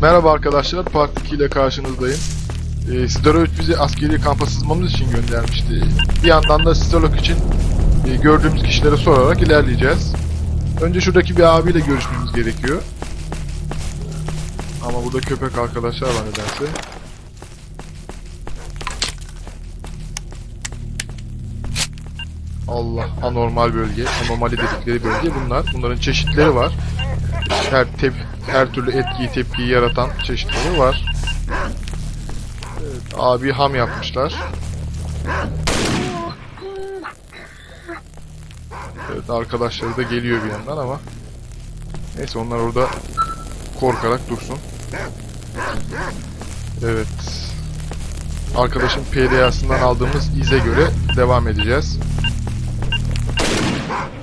Merhaba arkadaşlar, Part 2 ile karşınızdayım. Ee, Sidorovic bizi askeri kampa sızmamız için göndermişti. Bir yandan da Sidorok için e, gördüğümüz kişilere sorarak ilerleyeceğiz. Önce şuradaki bir abiyle görüşmemiz gerekiyor. Ama burada köpek arkadaşlar var nedense. Allah, anormal bölge, anomali dedikleri bölge bunlar. Bunların çeşitleri var. Her tep her türlü etkiyi, tepkiyi yaratan çeşitleri var. Evet, abi ham yapmışlar. Evet, arkadaşları da geliyor bir yandan ama neyse onlar orada korkarak dursun. Evet. Arkadaşın PDA'sından aldığımız ize göre devam edeceğiz.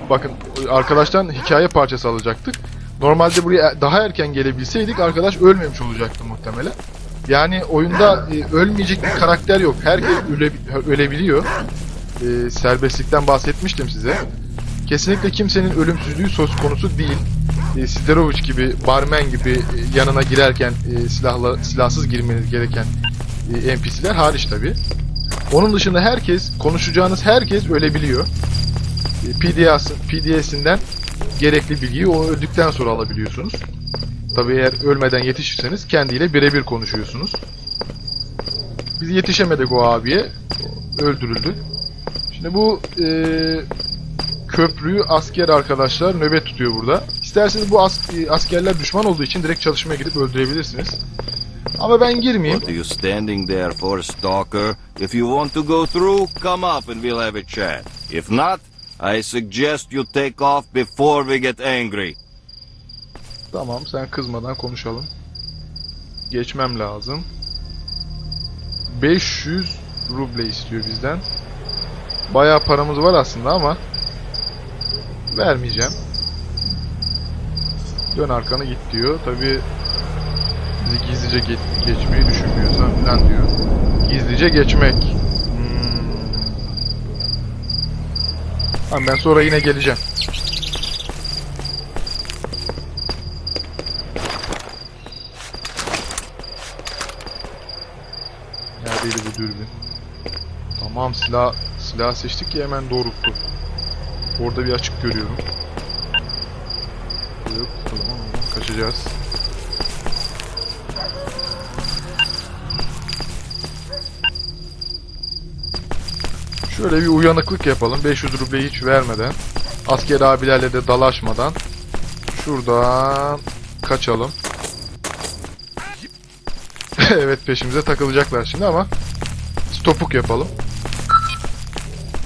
Bakın arkadaştan hikaye parçası alacaktık. Normalde buraya daha erken gelebilseydik arkadaş ölmemiş olacaktı muhtemelen. Yani oyunda e, ölmeyecek bir karakter yok. Herkes öle, ölebiliyor. E, serbestlikten bahsetmiştim size. Kesinlikle kimsenin ölümsüzlüğü söz konusu değil. E, Siderovic gibi, barmen gibi e, yanına girerken e, silahla silahsız girmeniz gereken e, NPC'ler hariç tabi. Onun dışında herkes, konuşacağınız herkes ölebiliyor. E, PDS, PDS'inden gerekli bilgiyi o öldükten sonra alabiliyorsunuz. Tabi eğer ölmeden yetişirseniz kendiyle birebir konuşuyorsunuz. Biz yetişemedik o abiye. Öldürüldü. Şimdi bu e, köprüyü asker arkadaşlar nöbet tutuyor burada. İsterseniz bu as- e, askerler düşman olduğu için direkt çalışmaya gidip öldürebilirsiniz. Ama ben girmeyeyim. What are you standing there for, stalker? If you want to go through, come up and we'll have a chat. If not, I suggest you take off before we get angry. Tamam sen kızmadan konuşalım. Geçmem lazım. 500 ruble istiyor bizden. Bayağı paramız var aslında ama vermeyeceğim. Dön arkanı git diyor. Tabi bizi gizlice ge- geçmeyi düşünmüyorsan falan diyor. Gizlice geçmek. Tamam ben sonra yine geleceğim. Neredeydi bu dürbün? Tamam silah silah seçtik ki hemen doğrulttu. Orada bir açık görüyorum. Yok o zaman kaçacağız. Şöyle bir uyanıklık yapalım. 500 rubleyi hiç vermeden. Asker abilerle de dalaşmadan. Şuradan kaçalım. evet peşimize takılacaklar şimdi ama topuk yapalım.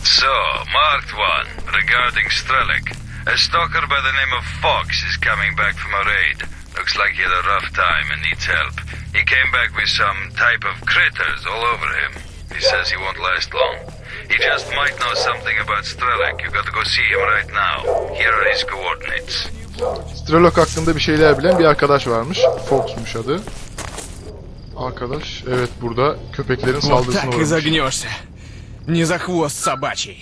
So, marked one, regarding Strelek. A stalker by the name of Fox is coming back from a raid. Looks like he had a rough time and needs help. He came back with some type of critters all over him. He says he won't last long. He just might know something about Strelek. You gotta go see him right now. Here are his coordinates. Strelok hakkında bir şeyler bilen bir arkadaş varmış. Fox'muş adı. Arkadaş evet burada köpeklerin Вот saldırısına так и uğramış. загнешься. Не за хвост собачий.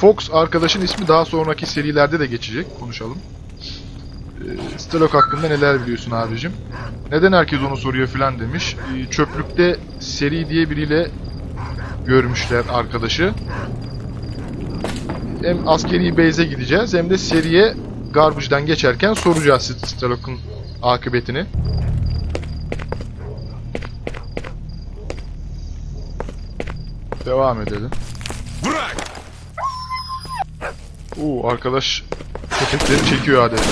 Fox arkadaşın ismi daha sonraki serilerde de geçecek. Konuşalım. Ee, Strelok hakkında neler biliyorsun abicim? Neden herkes onu soruyor filan demiş. Ee, çöplükte seri diye biriyle görmüşler arkadaşı. Hem askeri base'e gideceğiz hem de seriye garbage'dan geçerken soracağız Starlock'un akıbetini. Devam edelim. Bırak. Uuu arkadaş köpekleri çekiyor adeta.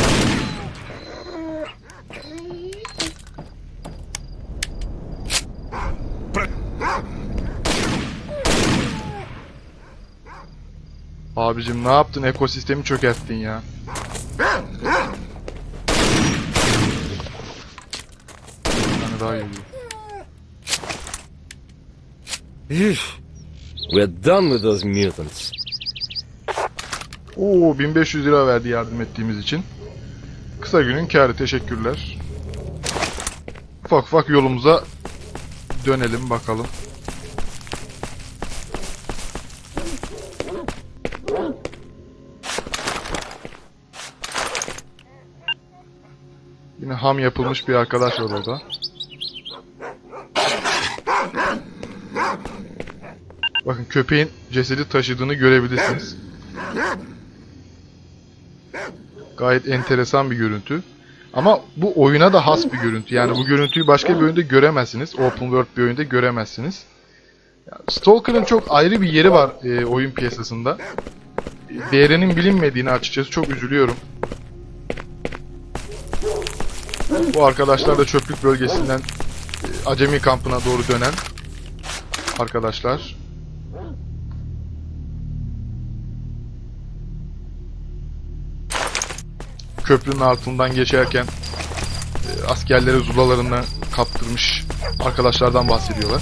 Abicim ne yaptın? Ekosistemi çökerttin ya. Bir tane daha geliyor. We're done with those mutants. Oo 1500 lira verdi yardım ettiğimiz için. Kısa günün kârı teşekkürler. Ufak ufak yolumuza dönelim bakalım. Ham yapılmış bir arkadaş var orada. Bakın köpeğin cesedi taşıdığını görebilirsiniz. Gayet enteresan bir görüntü. Ama bu oyuna da has bir görüntü. Yani bu görüntüyü başka bir oyunda göremezsiniz. Open World bir oyunda göremezsiniz. Stalker'ın çok ayrı bir yeri var e, oyun piyasasında. Değerinin bilinmediğini açıkçası çok üzülüyorum. Bu arkadaşlar da çöplük bölgesinden e, acemi kampına doğru dönen arkadaşlar. Köprünün altından geçerken e, askerleri zulalarına kaptırmış arkadaşlardan bahsediyorlar.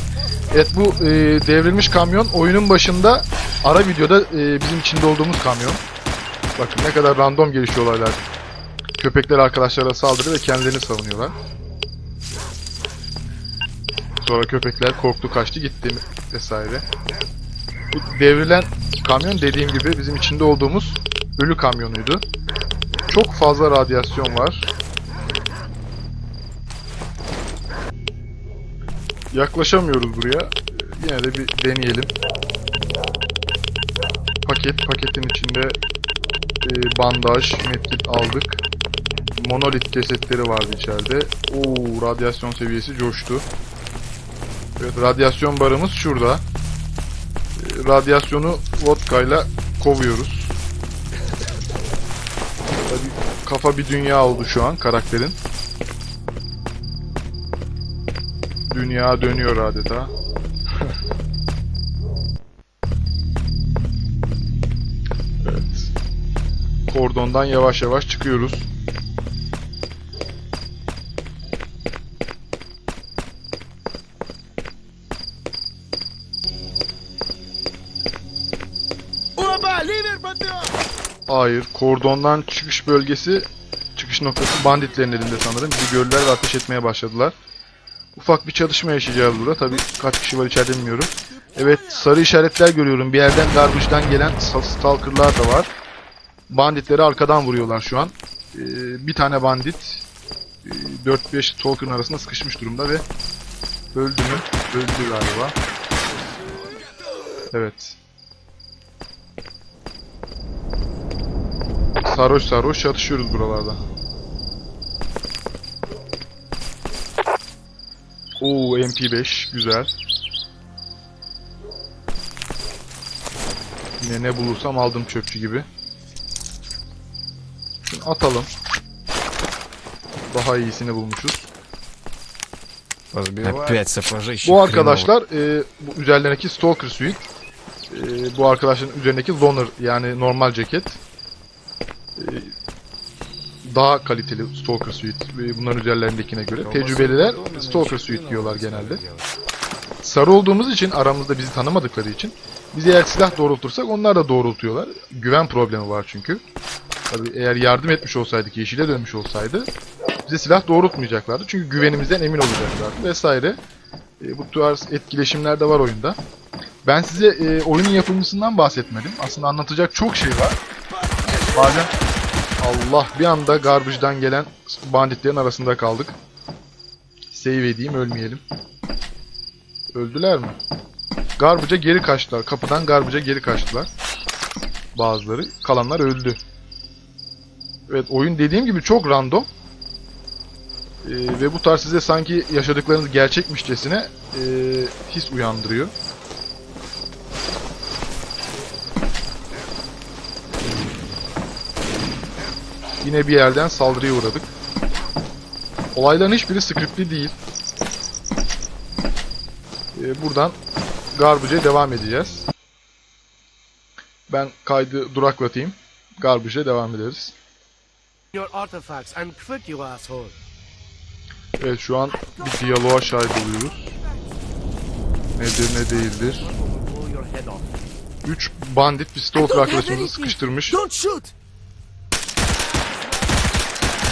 Evet bu e, devrilmiş kamyon oyunun başında ara videoda e, bizim içinde olduğumuz kamyon. Bakın ne kadar random gelişiyor olaylar. Köpekler arkadaşlara saldırıyor ve kendilerini savunuyorlar. Sonra köpekler korktu kaçtı gitti vesaire. Bu devrilen kamyon dediğim gibi bizim içinde olduğumuz ölü kamyonuydu. Çok fazla radyasyon var. Yaklaşamıyoruz buraya. Yine de bir deneyelim. Paket, paketin içinde e, bandaj, medkit aldık. Monolit cesetleri vardı içeride. Oo, radyasyon seviyesi coştu. Evet, radyasyon barımız şurada. E, radyasyonu vodka ile kovuyoruz. Tabii kafa bir dünya oldu şu an karakterin. Dünya dönüyor adeta. evet. Kordondan yavaş yavaş çıkıyoruz. Hayır, kordondan çıkış bölgesi, çıkış noktası banditlerin elinde sanırım. Bizi gördüler ve ateş etmeye başladılar. Ufak bir çatışma yaşayacağız burada. Tabi kaç kişi var içeride bilmiyorum. Evet, sarı işaretler görüyorum. Bir yerden garbage'dan gelen stalker'lar da var. Banditleri arkadan vuruyorlar şu an. Ee, bir tane bandit e, 4-5 stalker'ın arasında sıkışmış durumda ve öldü mü? Öldü galiba. Evet. Sarhoş sarhoş çatışıyoruz buralarda. Oo MP5 güzel. Yine ne bulursam aldım çöpçü gibi. Şimdi atalım. Daha iyisini bulmuşuz. Опять сапожище. Bu хреново. arkadaşlar e, bu üzerlerindeki Stalker Suite. E, bu arkadaşların üzerindeki Loner yani normal ceket. Daha kaliteli Stalker Suite bunların üzerlerindekine göre. Tecrübeliler Stalker Suite diyorlar genelde. Sarı olduğumuz için aramızda bizi tanımadıkları için biz eğer silah doğrultursak onlar da doğrultuyorlar. Güven problemi var çünkü. Tabii eğer yardım etmiş olsaydık, yeşile dönmüş olsaydı bize silah doğrultmayacaklardı. Çünkü güvenimizden emin olacaklardı vesaire. E, bu tarz etkileşimler de var oyunda. Ben size e, oyunun yapımcısından bahsetmedim. Aslında anlatacak çok şey var. Bazen Allah bir anda garbage'dan gelen banditlerin arasında kaldık. Save edeyim ölmeyelim. Öldüler mi? Garbage'a geri kaçtılar. Kapıdan garbage'a geri kaçtılar. Bazıları. Kalanlar öldü. Evet oyun dediğim gibi çok random. Ee, ve bu tarz size sanki yaşadıklarınız gerçekmişçesine e, his uyandırıyor. Yine bir yerden saldırıya uğradık. Olayların hiçbiri scriptli değil. Ee, buradan Garbage'e devam edeceğiz. Ben kaydı duraklatayım. Garbage'e devam ederiz. Evet şu an bir diyaloğa şahit oluyoruz. Nedir ne değildir. Blow your head off. 3 bandit stalker arkadaşımızı sıkıştırmış Don't shoot!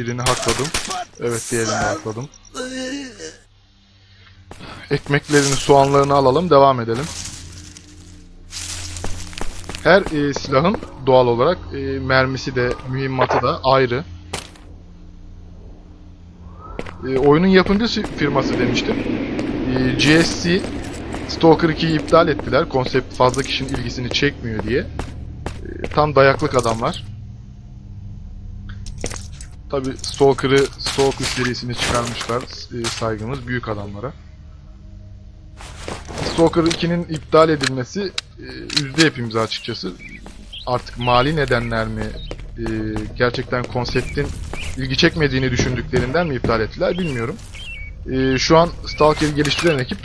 Birini hakladım. Evet diğerini hakladım. Ekmeklerini, soğanlarını alalım, devam edelim. Her e, silahın doğal olarak e, mermisi de, mühimmatı da ayrı. E, oyunun yapımcı firması demiştim. E, GSC Stalker 2'yi iptal ettiler. Konsept fazla kişinin ilgisini çekmiyor diye. E, tam dayaklık adamlar. Tabi Stalker'ı, Stalker serisini çıkarmışlar. E, saygımız büyük adamlara. Stalker 2'nin iptal edilmesi e, üzdü hepimizi açıkçası. Artık mali nedenler mi, e, gerçekten konseptin ilgi çekmediğini düşündüklerinden mi iptal ettiler bilmiyorum. E, şu an Stalker'ı geliştiren ekip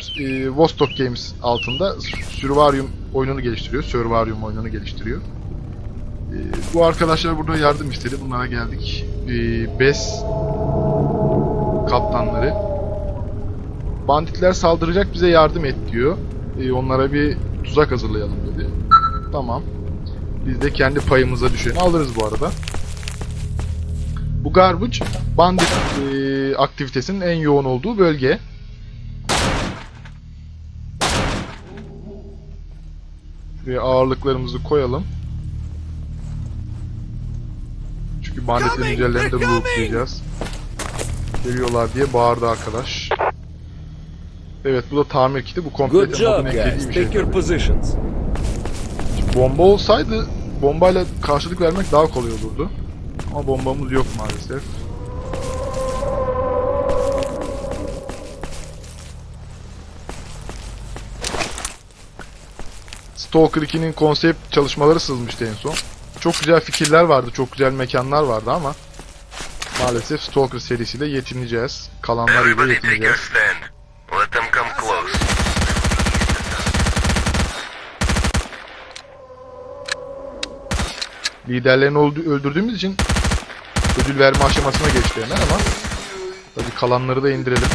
Vostok Games altında Survarium oyununu geliştiriyor. Survarium oyununu geliştiriyor. E, bu arkadaşlar burada yardım istedi. Bunlara geldik. E, BES kaptanları. Banditler saldıracak bize yardım et diyor. E, onlara bir tuzak hazırlayalım dedi. Tamam. Biz de kendi payımıza düşeni alırız bu arada. Bu Garbage, bandit aktivitesinin en yoğun olduğu bölge. Şuraya ağırlıklarımızı koyalım. Banditlerin üzerlerinde lootlayacağız. Geliyorlar diye bağırdı arkadaş. Evet bu da tamir kiti. Bu Good komple job, modun eklediği guys. bir şey. Take your positions. Bomba olsaydı bombayla karşılık vermek daha kolay olurdu. Ama bombamız yok maalesef. Stalker 2'nin konsept çalışmaları sızmıştı en son. Çok güzel fikirler vardı, çok güzel mekanlar vardı ama maalesef Stalker serisiyle yetineceğiz. Kalanlarıyla yetineceğiz. Liderlerini öldü- öldürdüğümüz için ödül verme aşamasına geçti hemen ama tabii kalanları da indirelim.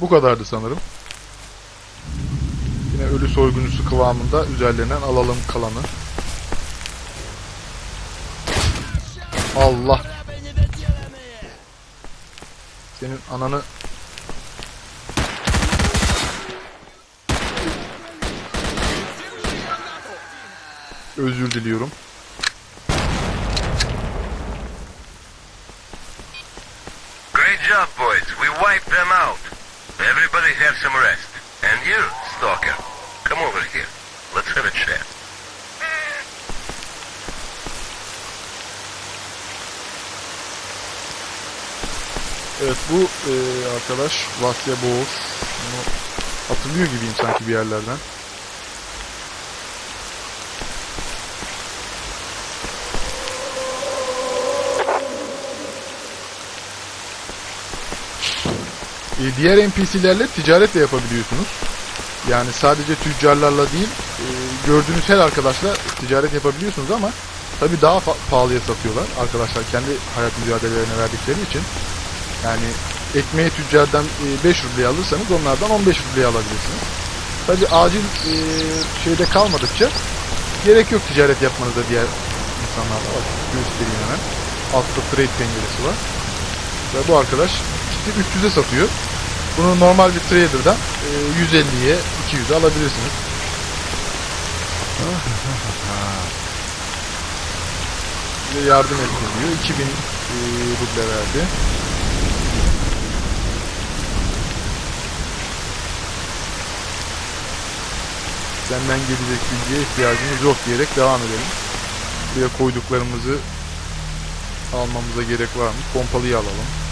Bu kadardı sanırım. Yine ölü soyguncusu kıvamında üzerlerinden alalım kalanı. Allah senin ananı Özür diliyorum. Great job, boys. Everybody have some rest. And you, Stalker, come over here. Let's have a chat. Evet bu e, arkadaş Vasya Boğuz. Bunu hatırlıyor gibiyim sanki bir yerlerden. E, diğer NPC'lerle ticaret de yapabiliyorsunuz. Yani sadece tüccarlarla değil, e, gördüğünüz her arkadaşla ticaret yapabiliyorsunuz ama tabi daha pahalıya satıyorlar arkadaşlar kendi hayat mücadelelerine verdikleri için. Yani ekmeği tüccardan e, 5 rubleye alırsanız onlardan 15 rubleye alabilirsiniz. Tabi acil e, şeyde kalmadıkça gerek yok ticaret yapmanıza diğer insanlarla. Bak göstereyim hemen. Altta trade penceresi var. Ve bu arkadaş kiti 300'e satıyor. Bunu normal bir trader'dan e, 150'ye 200'e alabilirsiniz. Size yardım etsin diyor. 2000 e, ruble verdi. Senden gelecek bilgiye ihtiyacımız yok diyerek devam edelim. Buraya koyduklarımızı almamıza gerek var mı? Pompalıyı alalım.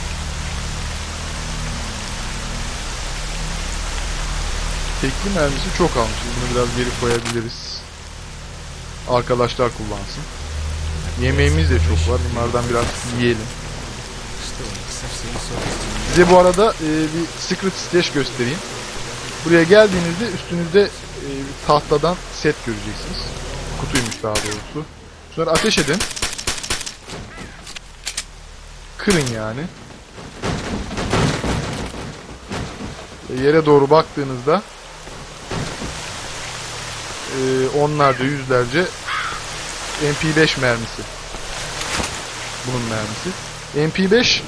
Tekli mermisi çok almışız. Bunu biraz geri koyabiliriz. Arkadaşlar kullansın. Yemeğimiz de çok var. Bunlardan biraz yiyelim. Size bu arada e, bir secret stage göstereyim. Buraya geldiğinizde üstünüzde e, tahtadan set göreceksiniz. Kutuymuş daha doğrusu. Şunları ateş edin. Kırın yani. Ve Yere doğru baktığınızda e, onlarca yüzlerce MP5 mermisi. Bunun mermisi. MP5 e,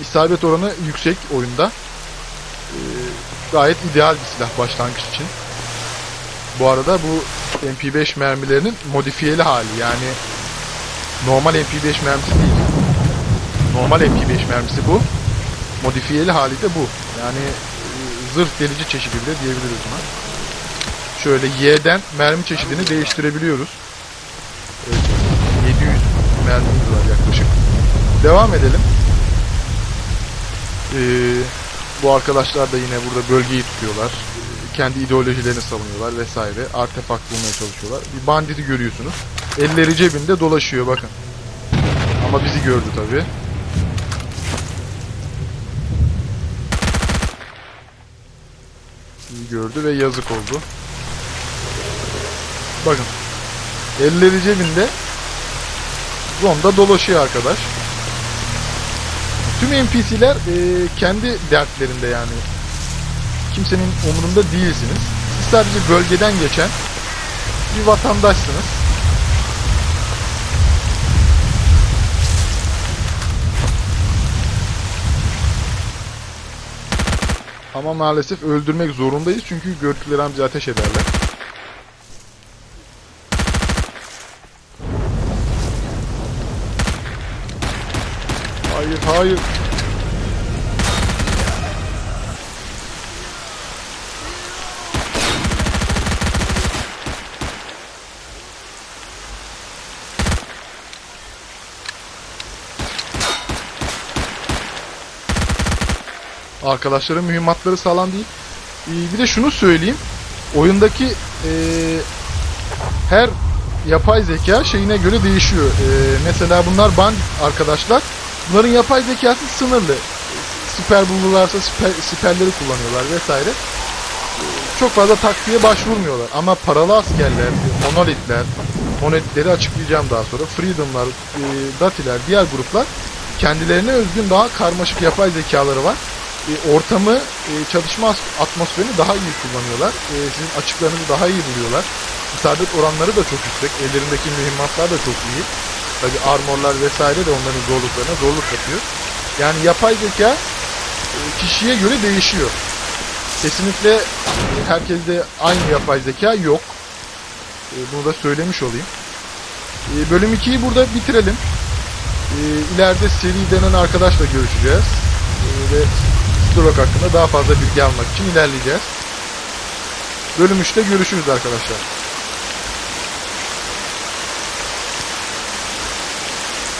isabet oranı yüksek oyunda. E, gayet ideal bir silah başlangıç için. Bu arada bu MP5 mermilerinin modifiyeli hali yani normal MP5 mermisi değil. Normal MP5 mermisi bu. Modifiyeli hali de bu. Yani e, zırh delici çeşidi bile diyebiliriz buna. Şöyle Y'den mermi çeşidini değiştirebiliyoruz. Evet, 700 mermimiz var yaklaşık. Devam edelim. Ee, bu arkadaşlar da yine burada bölgeyi tutuyorlar. Kendi ideolojilerini savunuyorlar vesaire. Artefakt bulmaya çalışıyorlar. Bir banditi görüyorsunuz. Elleri cebinde dolaşıyor bakın. Ama bizi gördü tabi. Bizi gördü ve yazık oldu. Bakın. Elleri cebinde. Zonda dolaşıyor arkadaş. Tüm NPC'ler e, kendi dertlerinde yani. Kimsenin umurunda değilsiniz. Siz sadece bölgeden geçen bir vatandaşsınız. Ama maalesef öldürmek zorundayız çünkü bize ateş ederler. Hayır hayır. Arkadaşların mühimmatları sağlam değil. Ee, bir de şunu söyleyeyim. Oyundaki ee, her yapay zeka şeyine göre değişiyor. Ee, mesela bunlar bandit arkadaşlar. Bunların yapay zekası sınırlı. Siper bulurlarsa siper, siperleri kullanıyorlar vesaire. Çok fazla taktiğe başvurmuyorlar. Ama paralı askerler, monolitler, monolitleri açıklayacağım daha sonra. Freedom'lar, e, Datiler, diğer gruplar kendilerine özgün daha karmaşık yapay zekaları var. E, ortamı, e, çalışma atmosferini daha iyi kullanıyorlar. Sizin açıklarınızı daha iyi buluyorlar. İsabet oranları da çok yüksek. Ellerindeki mühimmatlar da çok iyi. Tabi armorlar vesaire de onların zorluklarına zorluk katıyor. Yani yapay zeka e, kişiye göre değişiyor. Kesinlikle herkeste aynı yapay zeka yok. E, bunu da söylemiş olayım. E, bölüm 2'yi burada bitirelim. İleride seri denen arkadaşla görüşeceğiz. Ve Sturrock hakkında daha fazla bilgi almak için ilerleyeceğiz. Bölüm 3'te görüşürüz arkadaşlar.